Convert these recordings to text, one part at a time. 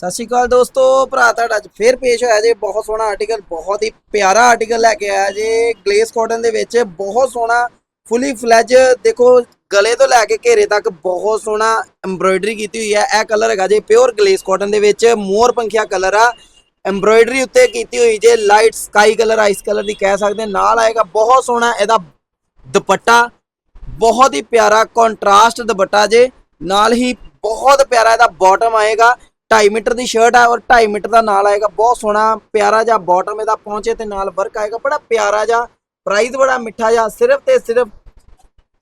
ਸਤਿ ਸ਼੍ਰੀ ਅਕਾਲ ਦੋਸਤੋ, ਭਰਾ ਤੁਹਾਡਾ ਅੱਜ ਫੇਰ ਪੇਸ਼ ਹੋਇਆ ਜੇ। ਬਹੁਤ ਸੋਹਣਾ ਆਰਟੀਕਲ ਬਹੁਤ ਹੀ ਪਿਆਰਾ ਆਰਟੀਕਲ ਲੈ ਕੇ ਆਇਆ ਜੇ। ਗਲੇਸ ਕਾਟਨ ਦੇ ਵਿੱਚ ਬਹੁਤ ਸੋਹਣਾ ਫੁੱਲੀ ਫਲੈਜ ਦੇਖੋ, ਗਲੇ ਤੋਂ ਲੈ ਕੇ ਘੇਰੇ ਤੱਕ ਬਹੁਤ ਸੋਹਣਾ ਐਮਬ੍ਰੋਇਡਰੀ ਕੀਤੀ ਹੋਈ ਹੈ। ਇਹ ਕਲਰ ਹੈਗਾ ਜੇ ਪਿਓਰ ਗਲੇਸ ਕਾਟਨ ਦੇ ਵਿੱਚ। ਮੋਰ ਪੰਖੀਆ ਕਲਰ ਆ। ਐਮਬ੍ਰੋਇਡਰੀ ਉੱਤੇ ਕੀਤੀ ਹੋਈ ਜੇ light sky colour ice colour ਦੀ ਕਹਿ ਸਕਦੇ ਨਾਲ ਆਏਗਾ ਬਹੁਤ ਸੋਹਣਾ ਇਹਦਾ ਦੁਪੱਟਾ। ਬਹੁਤ ਹੀ ਪਿਆਰਾ ਕੰਟਰਾਸਟ ਦੁਪੱਟਾ ਜੇ। ਨਾਲ ਹੀ ਬਹੁਤ ਪਿਆਰਾ ਇਹਦਾ ਬਾਟਮ ਆਏਗਾ। 2.5 ਮੀਟਰ ਦੀ ਸ਼ਰਟ ਆ ਔਰ 2.5 ਮੀਟਰ ਦਾ ਨਾਲ ਆਏਗਾ, ਬਹੁਤ ਸੋਹਣਾ, ਪਿਆਰਾ ਜਿਹਾ ਬਾਟਮ ਇਹਦਾ ਪਹੁੰਚੇ ਤੇ ਨਾਲ ਵਰਕ ਆਏਗਾ, ਬੜਾ ਪਿਆਰਾ ਜਿਹਾ ਪ੍ਰਾਈਸ ਬੜਾ ਮਿੱਠਾ ਜਿਹਾ, ਸਿਰਫ ਤੇ ਸਿਰਫ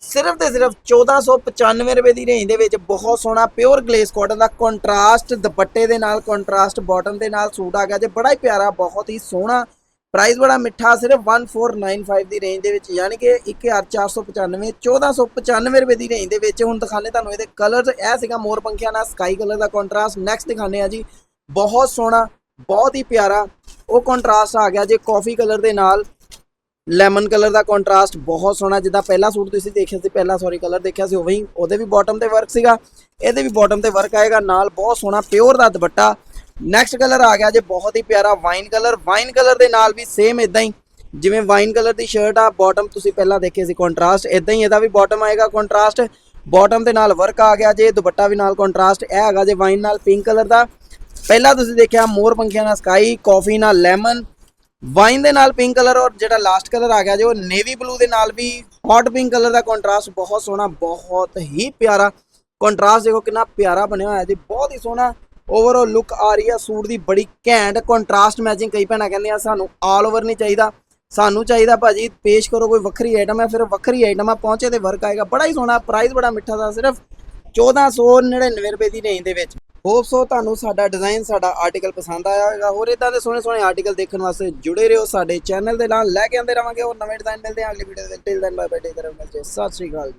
ਸਿਰਫ ਤੇ ਸਿਰਫ 1495 ਰੁਪਏ ਦੀ ਰੇਂਜ ਦੇ ਵਿੱਚ ਬਹੁਤ ਸੋਹਣਾ ਪਿਓਰ ਗਲੇਸ ਕਾਟਨ ਦਾ ਕੰਟਰਾਸਟ ਦੁਪੱਟੇ ਦੇ ਨਾਲ ਕੰਟਰਾਸਟ ਬਾਟਮ ਦੇ ਨਾਲ ਸੂਟ ਆ ਗਿਆ, ਜੇ ਬੜਾ ਹੀ ਪਿਆਰਾ, ਬਹੁਤ ਹੀ ਸੋਹਣਾ ਪ੍ਰਾਈਸ ਬੜਾ ਮਿੱਠਾ ਸਿਰਫ 1495 ਦੀ ਰੇਂਜ ਦੇ ਵਿੱਚ, ਯਾਨੀ ਕਿ 1495 1495 ਰੁਪਏ ਦੀ ਰੇਂਜ ਦੇ ਵਿੱਚ। ਹੁਣ ਦਿਖਾਣੇ ਤੁਹਾਨੂੰ ਇਹਦੇ ਕਲਰਸ ਇਹ ਸੀਗਾ ਮੋਰ ਪੰਖਿਆਂ ਨਾਲ ਸਕਾਈ ਕਲਰ ਦਾ ਕੰਟਰਾਸਟ ਨੈਕਸਟ ਦਿਖਾਣੇ ਆ ਜੀ, ਬਹੁਤ ਸੋਹਣਾ, ਬਹੁਤ ਹੀ ਪਿਆਰਾ, ਉਹ ਕੰਟਰਾਸਟ ਆ ਗਿਆ ਜੇ ਕਾਫੀ ਕਲਰ ਦੇ ਨਾਲ। ਲੈਮਨ ਕਲਰ ਦਾ ਕੰਟਰਾਸਟ ਬਹੁਤ ਸੋਹਣਾ, ਜਿੱਦਾਂ ਪਹਿਲਾ ਸੂਟ ਤੁਸੀਂ ਦੇਖਿਆ ਸੀ, ਪਹਿਲਾ ਸੌਰੀ ਕਲਰ ਦੇਖਿਆ ਸੀ ਉਵੇਂ ਹੀ ਉਹਦੇ ਵੀ ਬਾਟਮ ਤੇ ਵਰਕ ਸੀਗਾ। ਇਹਦੇ ਵੀ ਬਾਟਮ ਤੇ ਵਰਕ ਆਏਗਾ, ਨਾਲ ਬਹੁਤ ਸੋਹਣਾ ਪਿਓਰ ਦਾ ਦੁਪੱਟਾ। ਨੈਕਸਟ ਕਲਰ ਆ ਗਿਆ ਜੇ, ਬਹੁਤ ਹੀ ਪਿਆਰਾ ਵਾਈਨ ਕਲਰ ਵਾਈਨ ਕਲਰ ਦੇ ਨਾਲ ਵੀ ਸੇਮ ਇਦਾਂ ਹੀ, ਜਿਵੇਂ ਵਾਈਨ ਕਲਰ ਦੀ ਸ਼ਰਟ ਆ ਬਾਟਮ ਤੁਸੀਂ ਪਹਿਲਾਂ ਦੇਖੇ ਸੀ ਕੰਟਰਾਸਟ ਇਦਾਂ ਹੀ ਇਹਦਾ ਵੀ ਬਾਟਮ ਆਏਗਾ ਕੰਟਰਾਸਟ ਬਾਟਮ ਦੇ ਨਾਲ ਵਰਕ ਆ ਗਿਆ ਜੇ, ਦੁਪੱਟਾ ਵੀ ਨਾਲ ਕੰਟਰਾਸਟ ਇਹ ਹੈਗਾ ਜੇ ਵਾਈਨ ਨਾਲ ਪਿੰਕ ਕਲਰ ਦਾ। ਪਹਿਲਾਂ ਤੁਸੀਂ ਦੇਖਿਆ ਮੋਰ ਪੰਖੀਆਂ ਨਾਲ ਸਕਾਈ ਕਾਫੀ ਨਾਲ ਲੈਮਨ ਵਾਈਨ ਦੇ ਨਾਲ ਪਿੰਕ ਕਲਰ ਔਰ ਜਿਹੜਾ ਲਾਸਟ ਕਲਰ ਆ ਗਿਆ ਜੋ ਨੇਵੀ ਬਲੂ ਦੇ ਨਾਲ ਵੀ ਹੌਟ ਪਿੰਕ ਕਲਰ ਦਾ ਕੰਟਰਾਸਟ ਬਹੁਤ ਸੋਹਣਾ, ਬਹੁਤ ਹੀ ਪਿਆਰਾ। ਕੰਟਰਾਸਟ ਦੇਖੋ ਕਿੰਨਾ ਪਿਆਰਾ ਬਣਿਆ ਹੋਇਆ ਜੀ, ਬਹੁਤ ਹੀ ਸੋਹਣਾ। ਓਵਰਆਲ ਲੁੱਕ ਆ ਰਹੀ ਆ, ਸੂਟ ਦੀ ਬੜੀ ਘੈਂਟ ਕੰਟਰਾਸਟ ਮੈਚਿੰਗ ਕਈ ਭੈਣਾਂ ਕਹਿੰਦੀਆਂ ਸਾਨੂੰ ਆਲ ਓਵਰ ਨਹੀਂ ਚਾਹੀਦਾ, ਸਾਨੂੰ ਚਾਹੀਦਾ ਭਾਜੀ ਪੇਸ਼ ਕਰੋ ਕੋਈ ਵੱਖਰੀ ਆਈਟਮ ਹੈ ਫਿਰ ਵੱਖਰੀ ਆਈਟਮ ਆ, ਪਹੁੰਚੇ ਤੇ ਵਰਕ ਆਏਗਾ, ਬੜਾ ਹੀ ਸੋਹਣਾ ਪ੍ਰਾਈਸ ਬੜਾ ਮਿੱਠਾ ਦਾ ਸਿਰਫ 1499 ਰੁਪਏ ਦੀ ਰੇਂਜ ਦੇ ਵਿੱਚ। ਹੋਪ ਸੋ ਤੁਹਾਨੂੰ ਸਾਡਾ ਡਿਜ਼ਾਈਨ ਸਾਡਾ ਆਰਟੀਕਲ ਪਸੰਦ ਆਇਆ ਹੋਵੇਗਾ, ਹੋਰ ਇਦਾਂ ਦੇ ਸੋਹਣੇ ਸੋਹਣੇ ਆਰਟੀਕਲ ਦੇਖਣ ਵਾਸਤੇ ਜੁੜੇ ਰਹੋ ਸਾਡੇ ਚੈਨਲ ਦੇ ਨਾਲ, ਲੈ ਕੇ ਆਉਂਦੇ ਰਵਾਂਗੇ ਹੋਰ ਨਵੇਂ ਡਿਜ਼ਾਈਨ ਮਿਲਦੇ ਆ, ਅਗਲੀ ਵੀਡੀਓ ਦੇ ਵਿੱਚ। Till then bye bye take care ਸਤਿ ਸ਼੍ਰੀ ਅਕਾਲ ਜੀ।